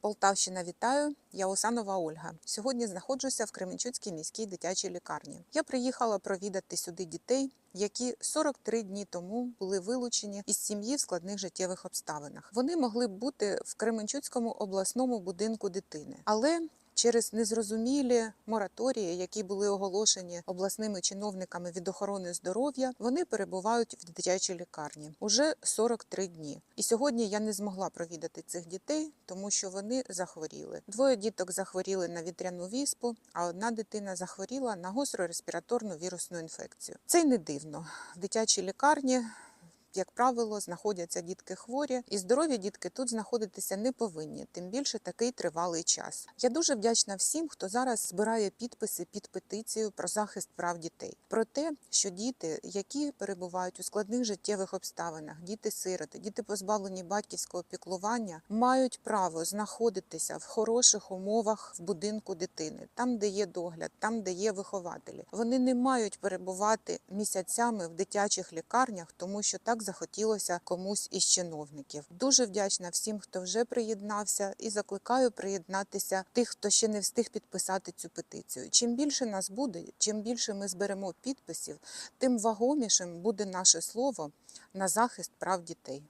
Полтавщина вітаю, я Осанова Ольга. Сьогодні знаходжуся в Кременчуцькій міській дитячій лікарні. Я приїхала провідати сюди дітей, які 43 дні тому були вилучені із сім'ї в складних життєвих обставинах. Вони могли б бути в Кременчуцькому обласному будинку дитини, але Через незрозумілі мораторії, які були оголошені обласними чиновниками від охорони здоров'я, вони перебувають в дитячій лікарні уже 43 дні. І сьогодні я не змогла провідати цих дітей, тому що вони захворіли. Двоє діток захворіли на вітряну віспу, а одна дитина захворіла на гостру респіраторну вірусну інфекцію. Це й не дивно. В дитячій лікарні як правило, знаходяться дітки хворі, і здорові дітки тут знаходитися не повинні, тим більше такий тривалий час. Я дуже вдячна всім, хто зараз збирає підписи під петицію про захист прав дітей, про те, що діти, які перебувають у складних життєвих обставинах, діти-сироти, діти позбавлені батьківського піклування, мають право знаходитися в хороших умовах в будинку дитини, там, де є догляд, там, де є вихователі. Вони не мають перебувати місяцями в дитячих лікарнях, тому що так захотілося комусь із чиновників. Дуже вдячна всім, хто вже приєднався, і закликаю приєднатися тих, хто ще не встиг підписати цю петицію. Чим більше нас буде, чим більше ми зберемо підписів, тим вагомішим буде наше слово на захист прав дітей.